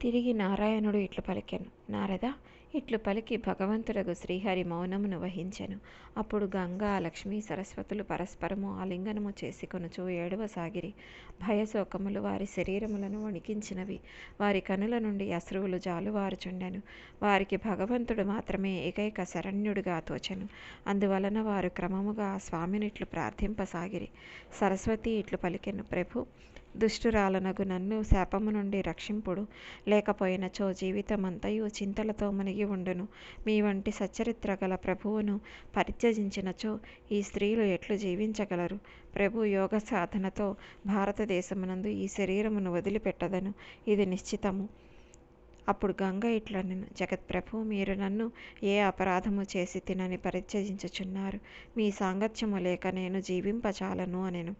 తిరిగి నారాయణుడు ఇట్లు పలికెను. నారద ఇట్లు పలికి భగవంతుడగు శ్రీహరి మౌనమును వహించెను. అప్పుడు గంగా లక్ష్మీ సరస్వతులు పరస్పరము ఆలింగనము చేసుకొనుచు ఏడవసాగిరి భయశోకములు వారి శరీరములను వణికించినవి. వారి కనుల నుండి అశ్రువులు జాలువారుచుండెను. వారికి భగవంతుడు మాత్రమే ఏకైక శరణ్యుడిగా తోచెను. అందువలన వారు క్రమముగా ఆ స్వామినిట్లు ప్రార్థింపసాగిరి. సరస్వతి ఇట్లు పలికెను. ప్రభు దుష్టురాలనగు నన్ను శాపము నుండి రక్షింపుడు. లేకపోయినచో జీవితమంతయు చింతలతో మునిగి ఉండును. మీ వంటి సచ్చరిత్ర గల ప్రభువును పరిత్యజించినచో ఈ స్త్రీలు ఎట్లు జీవించగలరు? ప్రభు యోగ సాధనతో భారతదేశమునందు ఈ శరీరమును వదిలిపెట్టదను. ఇది నిశ్చితము. అప్పుడు గంగ ఇట్లనెను. జగత్ప్రభు మీరు నన్ను ఏ అపరాధము చేసి తినని పరిత్యజించుచున్నారు? మీ సాంగత్యము లేక నేను జీవింపచాలను అనెను.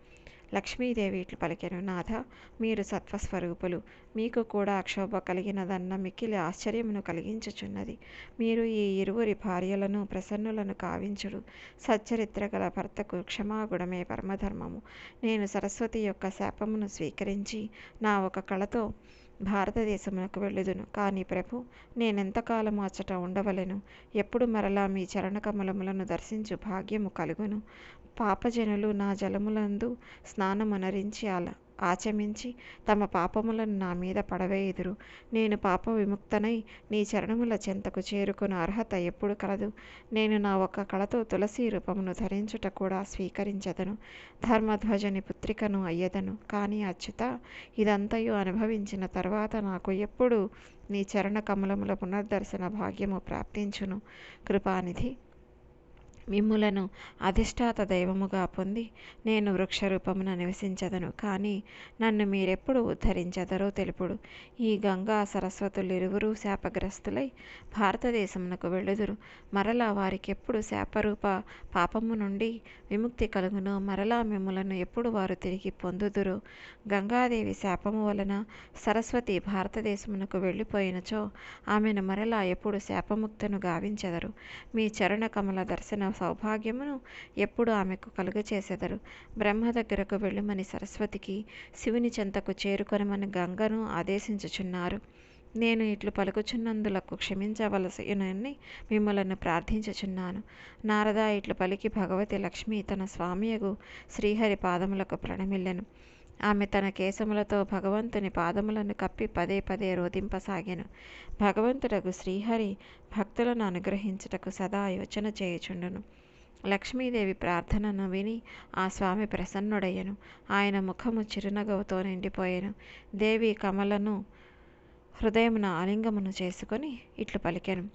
లక్ష్మీదేవి ఇట్లు పలికెను నాథ మీరు సత్వస్వరూపులు. మీకు కూడా అక్షోభ కలిగినదన్న మిక్కిలి ఆశ్చర్యమును కలిగించుచున్నది. మీరు ఈ ఇరువురి భార్యలను ప్రసన్నులను కావించుడు. సచ్చరిత్ర గల భర్తకు క్షమాగుణమే పరమధర్మము. నేను సరస్వతి యొక్క శాపమును స్వీకరించి నా ఒక కళతో భారతదేశమునకు వెళ్ళుదును. కానీ ప్రభు నేనెంతకాలము అచ్చట ఉండవలెను. ఎప్పుడు మరలా మీ చరణకమలములను దర్శించు భాగ్యము కలుగును. పాపజనులు నా జలములందు స్నానమునరించి అలా ఆచమించి తమ పాపములను నా మీద పడవేయుదురు నేను పాప విముక్తనై నీ చరణముల చెంతకు చేరుకున్న అర్హత ఎప్పుడు కలదు. నేను నా ఒక్క కళతో తులసి రూపమును ధరించుట కూడా స్వీకరించదను. ధర్మధ్వజని పుత్రికను అయ్యదను. కానీ అచ్యుత ఇదంతయు అనుభవించిన తర్వాత నాకు ఎప్పుడు నీ చరణ కమలముల పునర్దర్శన భాగ్యము ప్రాప్తించును. కృపానిధి. మిమ్ములను అధిష్టాత దైవముగా పొంది నేను వృక్షరూపమున నివసించదను. కానీ నన్ను మీరెప్పుడు ఉద్ధరించదరో తెలుపుడు. ఈ గంగా సరస్వతులు ఇరువురు శాపగ్రస్తులై భారతదేశమునకు వెళ్ళుదురు. మరలా వారికెప్పుడు శాపరూప పాపము నుండి విముక్తి కలుగును మరలా మిమ్ములను ఎప్పుడు వారు తిరిగి పొందుదురు. గంగాదేవి శాపము వలన సరస్వతి భారతదేశమునకు వెళ్ళిపోయినచో ఆమెను మరలా ఎప్పుడు శాపముక్తను గావించెదరు. మీ చరణ కమల దర్శన సౌభాగ్యమును ఎప్పుడు ఆమెకు కలుగచేసెదరు. బ్రహ్మ దగ్గరకు వెళ్ళమని సరస్వతికి శివుని చెంతకు చేరుకొనమని గంగను ఆదేశించుచున్నారు. నేను ఇట్లు పలుకుచున్నందులకు క్షమించవలసినని మిమ్మలను ప్రార్థించుచున్నాను. నారద ఇట్లు పలికి భగవతి లక్ష్మి తన స్వామియగు శ్రీహరి పాదములకు ప్రణమిల్లెను. ఆమె తన కేశములతో భగవంతుని పాదములను కప్పి పదే పదే రోధింపసాగాను. భగవంతుడకు శ్రీహరి భక్తులను అనుగ్రహించుటకు సదా యోచన చేయుచుండును. లక్ష్మీదేవి ప్రార్థనను విని ఆ స్వామి ప్రసన్నుడయ్యను. ఆయన ముఖము చిరునగవుతో నిండిపోయాను. దేవి కమలను హృదయమున ఆలింగమును చేసుకొని ఇట్లు పలికెను.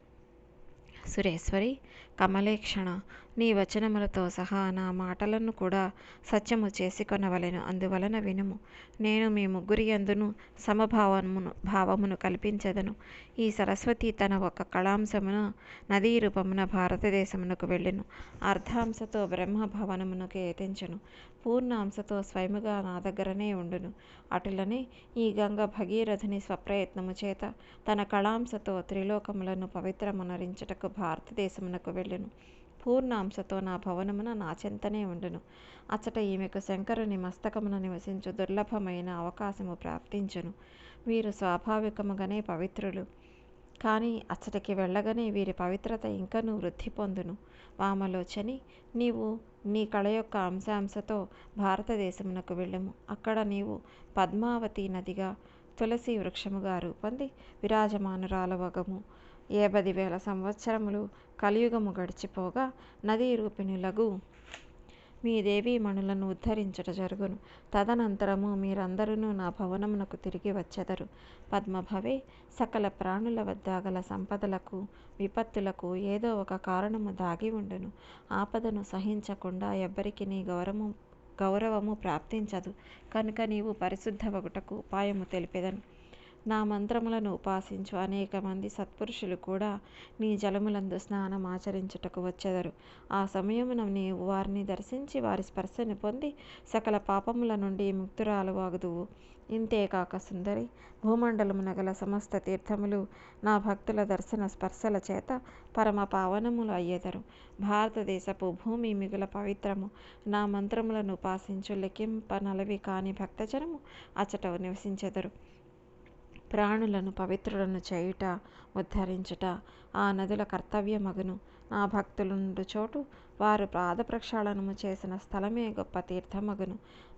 సురేశ్వరి కమలేక్షణ నీ వచనములతో సహా నా మాటలను కూడా సత్యము చేసుకొనవలెను. అందువలన వినుము నేను మీ ముగ్గురి అందును సమభావమును భావమును కల్పించదను. ఈ సరస్వతి తన ఒక కళాంశమున నదీ రూపమున భారతదేశమునకు వెళ్ళెను. అర్ధాంశతో బ్రహ్మ భవనమునకు పూర్ణాంశతో స్వయముగా నా దగ్గరనే ఉండును. అటులనే ఈ గంగ భగీరథుని స్వప్రయత్నము చేత తన కళాంశతో త్రిలోకములను పవిత్రమునరించుటకు భారతదేశమునకు వెళ్ళెను. పూర్ణాంశతో నా భవనమున నా చెంతనే ఉండును. అచ్చట ఈమెకు శంకరుని మస్తకమున నివసించు దుర్లభమైన అవకాశము ప్రాప్తించును. వీరు స్వాభావికముగానే పవిత్రులు. కానీ అచ్చటికి వెళ్ళగానే వీరి పవిత్రత ఇంకనూ వృద్ధి పొందును. వామలోచని నీవు నీ కళ యొక్క అంశాంశతో భారతదేశమునకు వెళ్ళము. అక్కడ నీవు పద్మావతి నదిగా తులసి వృక్షముగా రూపొంది విరాజమానురాలవగము. ఏబది వేల సంవత్సరములు కలియుగము గడిచిపోగా నదీ రూపిణులగు మీ దేవీ మణులను ఉద్ధరించుట జరుగును. తదనంతరము మీరందరూ నా భవనమునకు తిరిగి వచ్చెదరు. పద్మభవే సకల ప్రాణుల వద్ద గల సంపదలకు విపత్తులకు ఏదో ఒక కారణము దాగి ఉండును. ఆపదను సహించకుండా ఎవ్వరికి నీ గౌరవము గౌరవము ప్రాప్తించదు. కనుక నీవు పరిశుద్ధవగుటకు ఉపాయము తెలిపెదను. నా మంత్రములను ఉపాసించు. అనేక మంది సత్పురుషులు కూడా నీ జలములందు స్నానం ఆచరించుటకు వచ్చెదరు. ఆ సమయమున నీవు వారిని దర్శించి వారి స్పర్శను పొంది సకల పాపముల నుండి ముక్తురాలు వాగుదువు. ఇంతేకాక సుందరి భూమండలమున గల సమస్త తీర్థములు నా భక్తుల దర్శన స్పర్శల చేత పరమ పావనములు అయ్యేదరు. భారతదేశపు భూమి మిగుల పవిత్రము. నా మంత్రములను ఉపాసించు లెక్కింప నలవి కాని భక్తజనము అచ్చట నివసించెదరు. ప్రాణులను పవిత్రులను చేయుట ఉద్ధరించుట ఆ నదుల కర్తవ్యమగును నా భక్తులుండు చోటు వారు పాద ప్రక్షాళనము చేసిన స్థలమే గొప్ప తీర్థమగును.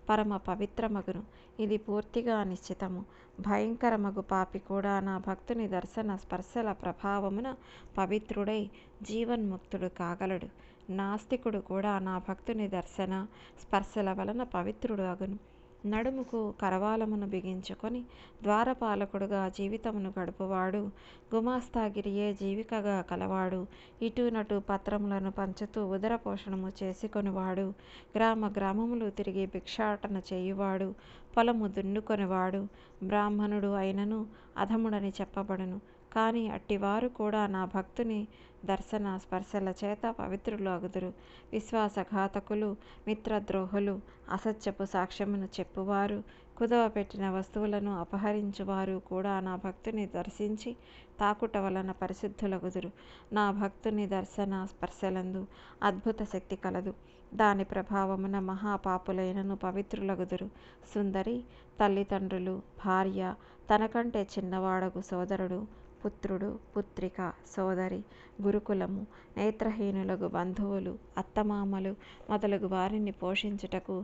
పరమ పవిత్రమగును. ఇది పూర్తిగా నిశ్చితము. భయంకరమగు పాపి కూడా నా భక్తుని దర్శన స్పర్శల ప్రభావమున పవిత్రుడై జీవన్ముక్తుడు కాగలడు. నాస్తికుడు కూడా నా భక్తుని దర్శన స్పర్శల వలన పవిత్రుడు అగును. నడుముకు కరవాలమును బిగించుకొని ద్వారపాలకుడుగా జీవితమును గడుపువాడు. గుమాస్తాగిరియే జీవికగా కలవాడు. ఇటునటు పత్రములను పంచుతూ ఉదర పోషణము చేసుకొనివాడు. గ్రామ గ్రామములు తిరిగి భిక్షాటన చేయువాడు. పొలము దున్నుకొనివాడు. బ్రాహ్మణుడు అయినను అధముడని చెప్పబడును. కానీ అట్టివారు కూడా నా భక్తుని దర్శన స్పర్శల చేత పవిత్రులు అగుదురు. విశ్వాసఘాతకులు మిత్రద్రోహులు అసత్యపు సాక్ష్యమును చెప్పువారు కుదవ పెట్టిన వస్తువులను అపహరించువారు కూడా నా భక్తుని దర్శించి తాకుట వలన పరిశుద్ధులగుదురు. నా భక్తుని దర్శన స్పర్శలందు అద్భుత శక్తి కలదు. దాని ప్రభావమున మహాపాపులైనను పవిత్రులగుదురు. సుందరి తల్లిదండ్రులు భార్య తనకంటే చిన్నవాడగు సోదరుడు పుత్రుడు పుత్రిక సోదరి గురుకులము నేత్రహీనులకు బంధువులు అత్తమామలు మొదలగు వారిని పోషించుటకు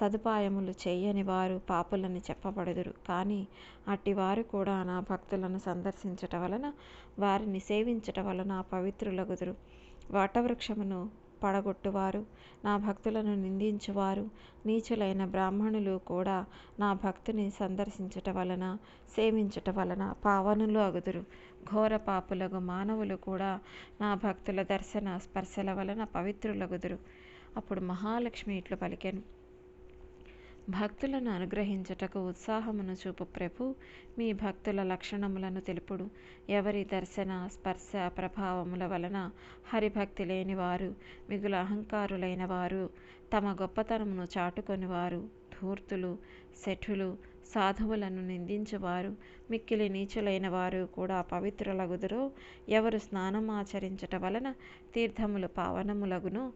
సదుపాయములు చేయని వారు పాపులని చెప్పబడుదురు. కానీ అట్టివారు కూడా నా భక్తులను సందర్శించుట వలన వారిని సేవించుట వలన పవిత్రులగుదురు. వటవృక్షమును పడగొట్టువారు. నా భక్తులను నిందించువారు. నీచులైన బ్రాహ్మణులు కూడా నా భక్తుని సందర్శించుట వలన సేవించుట వలన పావనులు అగుదురు. ఘోర పాపులకు మానవులు కూడా నా భక్తుల దర్శన స్పర్శల వలన పవిత్రులగుదురు. అప్పుడు మహాలక్ష్మి ఇట్లు పలికెను. భక్తులను అనుగ్రహించుటకు ఉత్సాహమును చూపు ప్రభు. మీ భక్తుల లక్షణములను తెలుపుడు. ఎవరి దర్శన స్పర్శ ప్రభావముల వలన హరిభక్తి లేని వారు మిగులు అహంకారులైన వారు తమ గొప్పతనమును చాటుకొని వారు ధూర్తులు శఠులు సాధువులను నిందించువారు మిక్కిలి నీచులైన వారు కూడా పవిత్రులగుదురో. ఎవరు స్నానమాచరించట వలన తీర్థములు పావనములగును.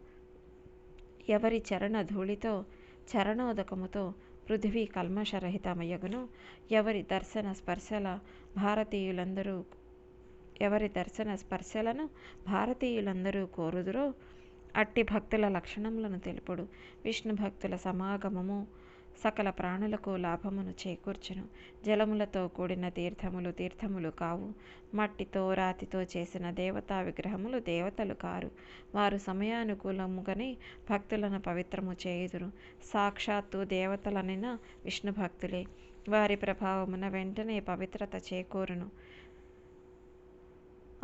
ఎవరి చరణ ధూళితో చరణోదకముతో పృథివీ కల్మషరహితమయ్యగును ఎవరి దర్శన స్పర్శల భారతీయులందరూ ఎవరి దర్శన స్పర్శలను భారతీయులందరూ కోరుదురో అట్టి భక్తుల లక్షణములను తెలుపుడు. విష్ణు భక్తుల సమాగమము సకల ప్రాణులకు లాభమును చేకూర్చును. జలములతో కూడిన తీర్థములు తీర్థములు కావు. మట్టితో రాతితో చేసిన దేవతా విగ్రహములు దేవతలు కారు. వారు సమయానుకూలముగానే భక్తులను పవిత్రము చేయుదురు. సాక్షాత్తు దేవతలనైన విష్ణు భక్తులే వారి ప్రభావమున వెంటనే పవిత్రత చేకూరును.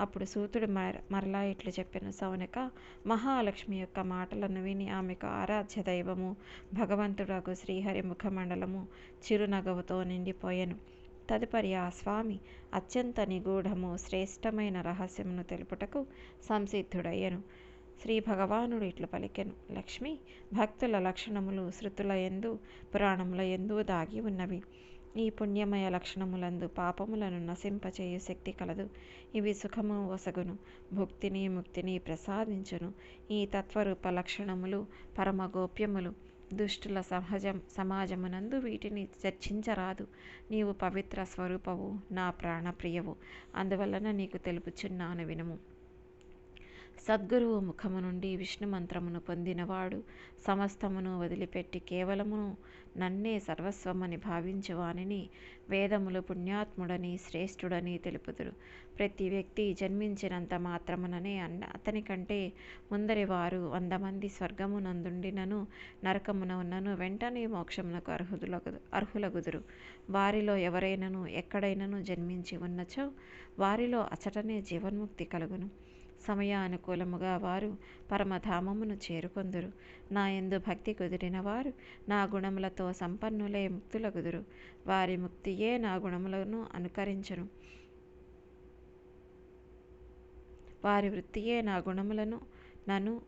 అప్పుడు సూతుడు మర మరలా ఇట్లు చెప్పిన. సౌనక మహాలక్ష్మి యొక్క మాటలను విని ఆమెకు ఆరాధ్య దైవము భగవంతుడకు శ్రీహరి ముఖమండలము చిరునగవుతో నిండిపోయెను. తదుపరి ఆ స్వామి అత్యంత నిగూఢము శ్రేష్టమైన రహస్యమును తెలుపుటకు సంసిద్ధుడయ్యను. శ్రీ భగవానుడు ఇట్లు పలికెను. లక్ష్మి భక్తుల లక్షణములు శృతుల ఎందు పురాణముల ఎందు దాగి ఉన్నవి. ఈ పుణ్యమయ లక్షణములందు పాపములను నశింపచేయు శక్తి కలదు. ఇవి సుఖము వసగును. భుక్తిని ముక్తిని ప్రసాదించును. ఈ తత్వరూప లక్షణములు పరమ గోప్యములు దుష్టుల సహజం సమాజమునందు వీటిని చర్చించరాదు. నీవు పవిత్ర స్వరూపవు నా ప్రాణప్రియవు. అందువలన నీకు తెలుపుచున్నాను వినుము. సద్గురువు ముఖము నుండి విష్ణు మంత్రమును పొందినవాడు సమస్తమును వదిలిపెట్టి కేవలమును నన్నే సర్వస్వమని భావించువానిని వేదములు పుణ్యాత్ముడని శ్రేష్ఠుడని తెలుపుదురు. ప్రతి వ్యక్తి జన్మించినంత మాత్రముననే అన్న అతని కంటే ముందరి వారు వంద మంది స్వర్గమునందుండినను నరకమున ఉన్నను వెంటనే మోక్షమునకు అర్హులగు అర్హులగుదురు. వారిలో ఎవరైనను ఎక్కడైనను జన్మించి ఉన్నచో వారిలో అచటనే జీవన్ముక్తి కలుగును. సమయానుకూలముగా వారు పరమధామమును చేరుకొందురు. నా ఎందు భక్తి కుదిరిన వారు నా గుణములతో సంపన్నులే ముక్తులగుదురు. వారి ముక్తియే నా గుణములను అనుకరించును. వారి వృత్తియే నా గుణములను నన్ను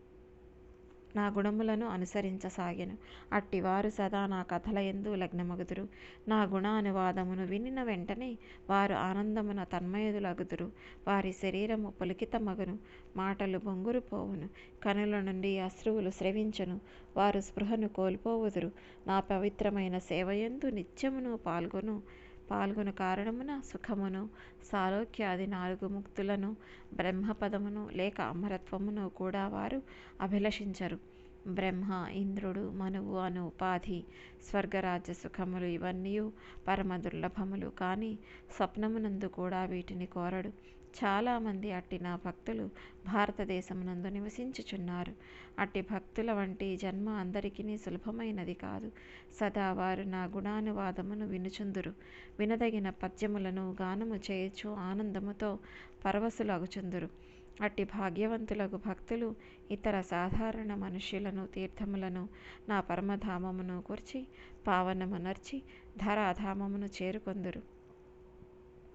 నా గుణములను అనుసరించసాగెను. అట్టివారు సదా నా కథల ఎందు లగ్నమగుదురు. నా గుణానువాదమును వినిన వెంటనే వారు ఆనందమున తన్మయుదులగుదురు. వారి శరీరము పులికితమగును. మాటలు బొంగురు పోవును. కనుల నుండి అశ్రువులు స్రవించును. వారు స్పృహను కోల్పోవుదురు. నా పవిత్రమైన సేవయందు నిత్యమును పాల్గొను. పాల్గొను కారణమున సుఖమును సాలోక్యాది నాలుగు ముక్తులను బ్రహ్మపదమును లేక అమరత్వమును కూడా వారు అభిలషించరు. బ్రహ్మ ఇంద్రుడు మనువు అను ఉపాధి స్వర్గరాజ్య సుఖములు ఇవన్నీ పరమ దుర్లభములు కానీ స్వప్నమునందు కూడా వీటిని కోరడు. చాలామంది అట్టి నా భక్తులు భారతదేశమునందు నివసించుచున్నారు. అట్టి భక్తుల వంటి జన్మ అందరికీ సులభమైనది కాదు. సదా వారు నా గుణానువాదమును వినుచుందురు. వినదగిన పద్యములను గానము చేయొచ్చు ఆనందముతో పరవశులగుచుందురు. అట్టి భాగ్యవంతులకు భక్తులు ఇతర సాధారణ మనుష్యులను తీర్థములను నా పరమధామమును కూర్చి పావనమునర్చి ధరాధామమును చేరుకొందురు.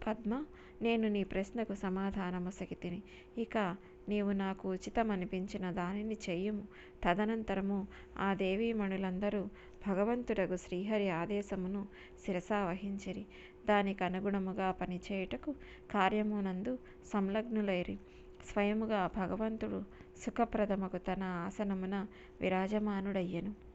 పద్మ నేను నీ ప్రశ్నకు సమాధానము సగితిని ఇక నీవు నాకు ఉచితమనిపించిన దానిని చెయ్యుము తదనంతరము ఆ దేవీమణులందరూ భగవంతుడగు శ్రీహరి ఆదేశమును శిరసా వహించిరి దానికి అనుగుణముగా పనిచేయుటకు కార్యమునందు సంలగ్నులైరి. స్వయముగా భగవంతుడు సుఖప్రదమగు తన ఆసనమున విరాజమానుడయ్యెను.